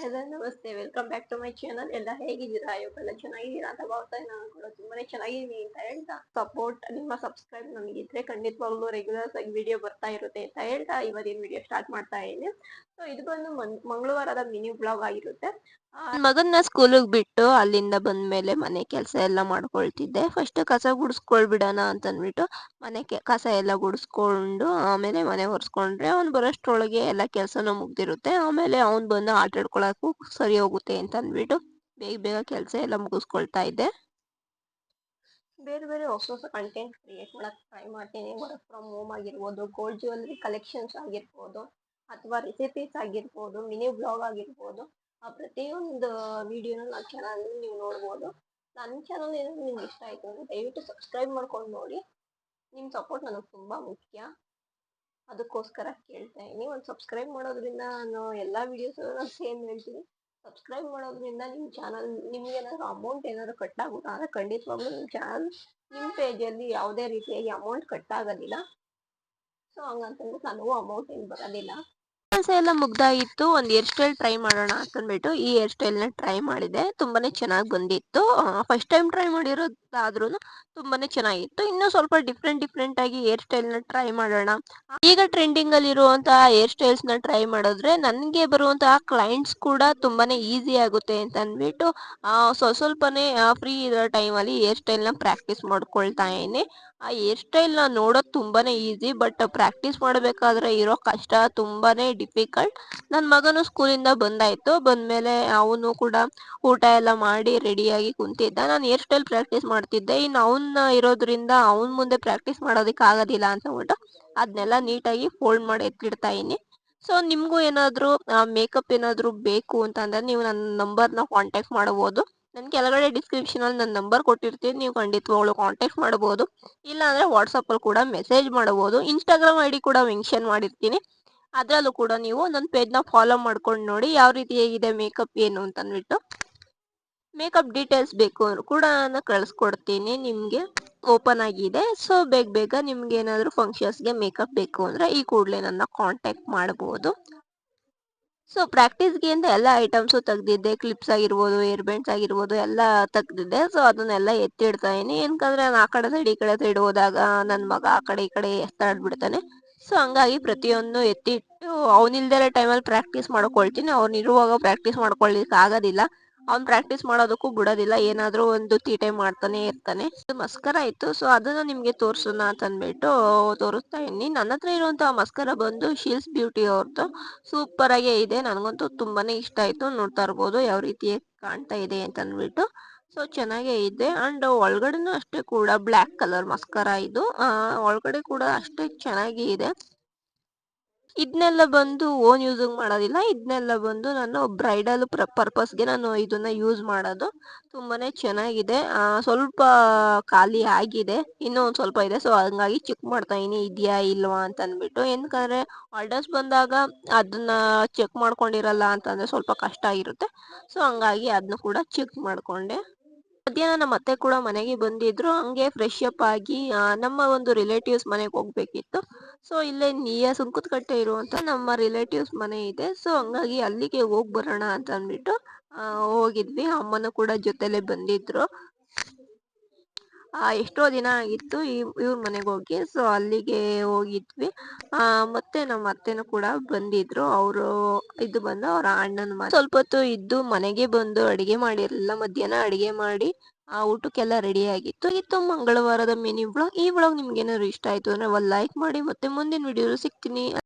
Hello ನಮಸ್ತೆ welcome back to my channel ಎಲ್ಲ ಹೇಗಿದ್ದೀರಾ? ಎಲ್ಲ ಚೆನ್ನಾಗಿದ್ದೀರಾ? ಅಂತ ಭಾವಿಸ್ತಾ ನಾನು ಕೂಡ. ತುಂಬಾನೇ ಚೆನ್ನಾಗಿದ್ದೀನಿ ಅಂತ ಹೇಳ್ತಾ. ಸಪೋರ್ಟ್ ನಿಮ್ಮ ಸಬ್ಸ್ಕ್ರೈಬ್ ನಮಗಿದ್ರೆ ಖಂಡಿತವಾಗ್ಲೂ ರೆಗ್ಯುಲರ್ ಆಗಿ ವಿಡಿಯೋ ಬರ್ತಾ ಇರುತ್ತೆ ಅಂತ ಹೇಳ್ತಾ ಇವತ್ತಿನ ವಿಡಿಯೋ ಸ್ಟಾರ್ಟ್ ಮಾಡ್ತಾ ಇದ್ದೀನಿ. ಸೊ ಇದು ಬಂದು ಮಂಗಳವಾರದ ಮಿನಿ ಬ್ಲಾಗ್ ಆಗಿರುತ್ತೆ. ಮಗನ್ನ ಸ್ಕೂಲಿಗೆ ಬಿಟ್ಟು ಅಲ್ಲಿಂದ ಬಂದ ಮೇಲೆ ಮನೆ ಕೆಲಸ ಎಲ್ಲ ಮಾಡ್ಕೊಳ್ತಿದ್ದೆ. ಫಸ್ಟ್ ಕಸ ಗುಡಿಸ್ಕೊಳ್ಬಿಡೋಣ ಅಂತ ಅಂದ್ಬಿಟ್ಟು ಮನೆ ಕಸ ಎಲ್ಲ ಗುಡಿಸ್ಕೊಂಡು ಆಮೇಲೆ ಮನೆ ಒರೆಸ್ಕೊಂಡ್ರೆ ಅವ್ನು ಬರೋಷ್ಟ್ರೊಳಗೆ ಎಲ್ಲ ಕೆಲಸನೂ ಮುಗ್ದಿರುತ್ತೆ. ಆಮೇಲೆ ಅವ್ನು ಬಂದು ಆಟ ಆಡ್ಕೊಳಕ್ಕೂ ಸರಿ ಹೋಗುತ್ತೆ ಅಂತ ಅಂದ್ಬಿಟ್ಟು ಬೇಗ ಬೇಗ ಕೆಲಸ ಎಲ್ಲ ಮುಗಿಸ್ಕೊಳ್ತಾ ಇದ್ದೆ. ಬೇರೆ ಬೇರೆ ಹೊಸ ಹೊಸ ಕಂಟೆಂಟ್ ಕ್ರಿಯೇಟ್ ಮಾಡಕ್ ಟ್ರೈ ಮಾಡ್ತೀನಿ. ವರ್ಕ್ ಫ್ರಮ್ ಹೋಮ್ ಆಗಿರ್ಬೋದು ಗೋಲ್ಡ್ ಜ್ಯುವೆಲ್ಲರಿ ಕಲೆಕ್ಷನ್ಸ್ ಆಗಿರ್ಬೋದು, ಅಥವಾ ರೆಸಿಪೀಸ್ ಆಗಿರ್ಬೋದು ಮಿನಿ ಬ್ಲಾಗ್ ಆಗಿರ್ಬೋದು. ಆ ಪ್ರತಿಯೊಂದು ವಿಡಿಯೋನ ನನ್ನ ಚಾನಲ್ ನೀವು ನೋಡ್ಬೋದು. ನನ್ನ ಚಾನಲ್ ಏನಾದ್ರು ನಿಮ್ಗೆ ಇಷ್ಟ ಆಯ್ತು ಅಂದ್ರೆ ದಯವಿಟ್ಟು ಸಬ್ಸ್ಕ್ರೈಬ್ ಮಾಡ್ಕೊಂಡು ನೋಡಿ. ನಿಮ್ಮ ಸಪೋರ್ಟ್ ನನಗೆ ತುಂಬಾ ಮುಖ್ಯ. ಅದಕ್ಕೋಸ್ಕರ ಕೇಳ್ತಾ ಇದ್ದೀನಿ. ಒಂದು ಸಬ್ಸ್ಕ್ರೈಬ್ ಮಾಡೋದ್ರಿಂದ ನಾನು ಎಲ್ಲ ವಿಡಿಯೋಸ್ ನಾನು ಸೇಮ್ ಹೇಳ್ತೀನಿ. ಸಬ್ಸ್ಕ್ರೈಬ್ ಮಾಡೋದ್ರಿಂದ ನಿಮ್ಮ ಚಾನಲ್ ನಿಮ್ಗೆ ಅಮೌಂಟ್ ಏನಾದ್ರು ಕಟ್ ಆಗುತ್ತಾ ಅಂದ್ರೆ ಖಂಡಿತವಾಗ್ಲೂ ನಿಮ್ಮ ಚಾನಲ್ ನಿಮ್ಮ ಪೇಜಲ್ಲಿ ಯಾವುದೇ ರೀತಿಯಾಗಿ ಅಮೌಂಟ್ ಕಟ್ ಆಗೋದಿಲ್ಲ. ಸೊ ಹಂಗಂತಂದ್ರೆ ನನಗೂ ಅಮೌಂಟ್ ಏನು ಬರೋದಿಲ್ಲ. ಕೆಲಸ ಎಲ್ಲ ಮುಗ್ದಾಗಿತ್ತು ಒಂದು ಹೇರ್ ಸ್ಟೈಲ್ ಟ್ರೈ ಮಾಡೋಣ ಅಂತಂದ್ಬಿಟ್ಟು ಈ ಹೇರ್ ಸ್ಟೈಲ್ನ ಟ್ರೈ ಮಾಡಿದೆ. ತುಂಬಾನೇ ಚೆನ್ನಾಗಿ ಬಂದಿತ್ತು. ಫಸ್ಟ್ ಟೈಮ್ ಟ್ರೈ ಮಾಡಿರೋದಾದ್ರೂ ತುಂಬಾನೇ ಚೆನ್ನಾಗಿತ್ತು. ಇನ್ನೂ ಸ್ವಲ್ಪ ಡಿಫ್ರೆಂಟ್ ಡಿಫ್ರೆಂಟ್ ಆಗಿ ಹೇರ್ ಸ್ಟೈಲ್ನ ಟ್ರೈ ಮಾಡೋಣ. ಈಗ ಟ್ರೆಂಡಿಂಗ್ ಅಲ್ಲಿ ಇರುವಂತಹ ಹೇರ್ ಸ್ಟೈಲ್ಸ್ನ ಟ್ರೈ ಮಾಡಿದ್ರೆ ನನಗೆ ಬರುವಂತಹ ಕ್ಲೈಂಟ್ಸ್ ಕೂಡ ತುಂಬಾನೇ ಈಸಿ ಆಗುತ್ತೆ ಅಂತ ಅಂದ್ಬಿಟ್ಟು ಸ್ವಲ್ಪ ಸ್ವಲ್ಪನೇ ಫ್ರೀ ಇರೋ ಟೈಮ್ ಅಲ್ಲಿ ಹೇರ್ ಸ್ಟೈಲ್ನ ಪ್ರಾಕ್ಟೀಸ್ ಮಾಡ್ಕೊಳ್ತಾ ಇದ್ದೀನಿ. ಆ ಹೇರ್ ಸ್ಟೈಲ್ನ ನೋಡೋದು ತುಂಬಾನೇ ಈಸಿ ಬಟ್ ಪ್ರಾಕ್ಟೀಸ್ ಮಾಡಬೇಕಾದ್ರೆ ಇರೋ ಕಷ್ಟ ತುಂಬಾನೇ ಡಿಫಿಕಲ್ಟ್ ನನ್ನ ಮಗನು ಸ್ಕೂಲಿಂದ ಬಂದಾಯ್ತು. ಬಂದ್ಮೇಲೆ ಅವನು ಕೂಡ ಊಟ ಎಲ್ಲ ಮಾಡಿ ರೆಡಿಯಾಗಿ ಕುಂತಿದ್ದ. ನಾನು ಹೇರ್ ಸ್ಟೈಲ್ ಪ್ರಾಕ್ಟೀಸ್ ಮಾಡ್ತಿದ್ದೆ. ಇನ್ನು ಇರೋದ್ರಿಂದ ಅವನ ಮುಂದೆ ಪ್ರಾಕ್ಟೀಸ್ ಮಾಡೋದಕ್ಕೆ ಆಗೋದಿಲ್ಲ ಅಂತ ಅಂದ್ಬಿಟ್ಟು ಅದನ್ನೆಲ್ಲ ನೀಟಾಗಿ ಫೋಲ್ಡ್ ಮಾಡಿ ಎತ್ತಿಡ್ತಾ ಇದೀನಿ ಸೊ ನಿಮಗೂ ಏನಾದರೂ ಮೇಕಪ್ ಏನಾದರೂ ಬೇಕು ಅಂತಂದ್ರೆ ನೀವು ನನ್ನ ನಂಬರ್ನ ಕಾಂಟ್ಯಾಕ್ಟ್ ಮಾಡಬಹುದು ನನ್ನ ಕೆಳಗಡೆ ಡಿಸ್ಕ್ರಿಪ್ಷನ್ ಅಲ್ಲಿ ನನ್ನ ನಂಬರ್ ಕೊಟ್ಟಿರ್ತೀನಿ. ನೀವು ಖಂಡಿತವಾಗ್ಲು ಕಾಂಟ್ಯಾಕ್ಟ್ ಮಾಡಬಹುದು ಇಲ್ಲ ಅಂದ್ರೆ ವಾಟ್ಸಪ್ ಅಲ್ಲಿ ಕೂಡ ಮೆಸೇಜ್ ಮಾಡಬಹುದು ಇನ್ಸ್ಟಾಗ್ರಾಮ್ ಐ ಕೂಡ ಮೆನ್ಷನ್ ಮಾಡಿರ್ತೀನಿ. ಅದರಲ್ಲೂ ಕೂಡ ನೀವು ನನ್ನ ಪೇಜ್ನ ಫಾಲೋ ಮಾಡ್ಕೊಂಡು ನೋಡಿ ಯಾವ ರೀತಿ ಹೇಗಿದೆ ಮೇಕಪ್ ಏನು ಅಂತ ಅಂದ್ಬಿಟ್ಟು ಮೇಕಪ್ ಡೀಟೇಲ್ಸ್ ಬೇಕು ಕೂಡ ನಾನು ಕಳಿಸ್ಕೊಡ್ತೀನಿ, ನಿಮಗೆ ಓಪನ್ ಆಗಿದೆ. ಸೊ ಬೇಗ ಬೇಗ ನಿಮ್ಗೆ ಏನಾದರೂ ಫಂಕ್ಷನ್ಸ್ಗೆ ಮೇಕಪ್ ಬೇಕು ಅಂದರೆ ಈ ಕೂಡಲೇ ನನ್ನ ಕಾಂಟ್ಯಾಕ್ಟ್ ಮಾಡ್ಬೋದು. ಸೊ ಪ್ರಾಕ್ಟೀಸ್ಗೆ ಅಂತ ಎಲ್ಲ ಐಟಮ್ಸು ತೆಗ್ದಿದ್ದೆ. ಕ್ಲಿಪ್ಸ್ ಆಗಿರ್ಬೋದು ಏರ್ ಬ್ಯಾಂಡ್ಸ್ ಆಗಿರ್ಬೋದು, ಎಲ್ಲ ತೆಗ್ದಿದ್ದೆ. ಸೊ ಅದನ್ನೆಲ್ಲ ಎತ್ತಿಡ್ತಾ ಇದೀನಿ ಏನಕಂದ್ರೆ ನಾನು ಆ ಕಡೆ ಸೈಡ್ ಈ ಕಡೆ ಸೈಡ್ ಹೋದಾಗ ನನ್ನ ಮಗ ಆ ಕಡೆ ಈ ಕಡೆ ಎತ್ತಾಡ್ಬಿಡ್ತಾನೆ. ಸೊ ಹಂಗಾಗಿ ಪ್ರತಿಯೊಂದು ಎತ್ತಿಟ್ಟು ಅವನಿಲ್ದೇ ಟೈಮಲ್ಲಿ ಪ್ರಾಕ್ಟೀಸ್ ಮಾಡ್ಕೊಳ್ತೀನಿ. ಅವ್ನಿರುವಾಗ ಪ್ರಾಕ್ಟೀಸ್ ಮಾಡ್ಕೊಳ್ಳಿಕ್ಕೆ ಆಗೋದಿಲ್ಲ ಅವ್ನ್ ಪ್ರಾಕ್ಟೀಸ್ ಮಾಡೋದಕ್ಕೂ ಬಿಡೋದಿಲ್ಲ, ಏನಾದ್ರೂ ಒಂದು ತೀಟೆ ಮಾಡ್ತಾನೆ ಇರ್ತಾನೆ. ಮಸ್ಕರ ಇತ್ತು ಸೊ ಅದನ್ನ ನಿಮ್ಗೆ ತೋರ್ಸೋಣ ಅಂತ ಅಂದ್ಬಿಟ್ಟು ತೋರಿಸ್ತಾ ಇದ್ದೀನಿ. ನನ್ನ ಹತ್ರ ಇರುವಂತಹ ಮಸ್ಕರ ಬಂದು ಶೀಲ್ಸ್ ಬ್ಯೂಟಿ ಅವ್ರದ್ದು ಸೂಪರ್ ಆಗೇ ಇದೆ, ನನಗಂತೂ ತುಂಬಾನೇ ಇಷ್ಟ ಆಯ್ತು. ನೋಡ್ತಾ ಇರ್ಬೋದು ಯಾವ ರೀತಿ ಕಾಣ್ತಾ ಇದೆ ಅಂತ ಅಂದ್ಬಿಟ್ಟು. ಸೊ ಚೆನ್ನಾಗೇ ಇದೆ ಅಂಡ್ ಒಳಗಡೆನೂ ಅಷ್ಟೇ ಕೂಡ ಬ್ಲ್ಯಾಕ್ ಕಲರ್ ಮಸ್ಕರ ಇದು. ಒಳಗಡೆ ಕೂಡ ಅಷ್ಟೇ ಚೆನ್ನಾಗಿ ಇದೆ. ಇದನ್ನೆಲ್ಲ ಬಂದು ಓನ್ ಯೂಸ್ ಮಾಡೋದಿಲ್ಲ. ಇದನ್ನೆಲ್ಲ ಬಂದು ನಾನು ಬ್ರೈಡಲ್ ಪರ್ಪಸ್ಗೆ ನಾನು ಇದನ್ನ ಯೂಸ್ ಮಾಡೋದು. ತುಂಬಾನೇ ಚೆನ್ನಾಗಿದೆ. ಸ್ವಲ್ಪ ಖಾಲಿ ಆಗಿದೆ. ಇನ್ನೂ ಒಂದು ಸ್ವಲ್ಪ ಇದೆ. ಸೊ, ಹಂಗಾಗಿ ಚೆಕ್ ಮಾಡ್ತಾ ಇದೀನಿ. ಇದೆಯಾ ಇಲ್ವಾ ಅಂತ ಅಂದ್ಬಿಟ್ಟು ಏನಕಂದ್ರೆ ಆರ್ಡರ್ಸ್ ಬಂದಾಗ ಅದನ್ನ ಚೆಕ್ ಮಾಡ್ಕೊಂಡಿರಲ್ಲ ಅಂತಂದ್ರೆ ಸ್ವಲ್ಪ ಕಷ್ಟ ಆಗಿರುತ್ತೆ ಸೊ, ಹಂಗಾಗಿ ಅದನ್ನ ಕೂಡ ಚೆಕ್ ಮಾಡ್ಕೊಂಡೆ. ಮಧ್ಯಾಹ್ನ ನಮ್ಮ ಅತ್ತೆ ಕೂಡ ಮನೆಗೆ ಬಂದಿದ್ರು. ಹಂಗೆ ಫ್ರೆಶ್ ಅಪ್ ಆಗಿ ನಮ್ಮ ಒಂದು ರಿಲೇಟಿವ್ಸ್ ಮನೆಗೆ ಹೋಗ್ಬೇಕಿತ್ತು. ಸೊ ಇಲ್ಲೇ ನೀಯ ಸುಂಕುತ್ಕಟ್ಟೆ ಇರುವಂತ ನಮ್ಮ ರಿಲೇಟಿವ್ಸ್ ಮನೆ ಇದೆ. ಸೊ ಹಂಗಾಗಿ ಅಲ್ಲಿಗೆ ಹೋಗ್ ಬರೋಣ ಅಂತ ಅಂದ್ಬಿಟ್ಟು ಹೋಗಿದ್ವಿ. ಅಮ್ಮನೂ ಕೂಡ ಜೊತೆಲೆ ಬಂದಿದ್ರು. ಎಷ್ಟೋ ದಿನ ಆಗಿತ್ತು ಇವ್ರ ಮನೆಗೆ ಹೋಗಿ. ಸೊ ಅಲ್ಲಿಗೆ ಹೋಗಿದ್ವಿ. ಮತ್ತೆ ನಮ್ಮ ಅತ್ತೆನೂ ಕೂಡ ಬಂದಿದ್ರು. ಅವರು ಇದು ಬಂದು ಅವ್ರ ಅಣ್ಣನ ಮನೆ ಸ್ವಲ್ಪ ಹೊತ್ತು ಇದ್ದು ಮನೆಗೆ ಬಂದು ಅಡಿಗೆ ಎಲ್ಲ ಮಧ್ಯಾಹ್ನ ಅಡಿಗೆ ಮಾಡಿ, ಆ ಊಟಕ್ಕೆಲ್ಲ ರೆಡಿ ಆಗಿತ್ತು. ಇತ್ತು ಮಂಗಳವಾರದ ಮಿನಿ ಬ್ಲಾಗ್ ಈ ಬ್ಲಾಗ್ ನಿಮ್ಗೆ ಏನಾದ್ರು ಇಷ್ಟ ಆಯ್ತು ಅಂದ್ರೆ ಒಂದು ಲೈಕ್ ಮಾಡಿ, ಮತ್ತೆ ಮುಂದಿನ ವಿಡಿಯೋ ಸಿಗ್ತೀನಿ.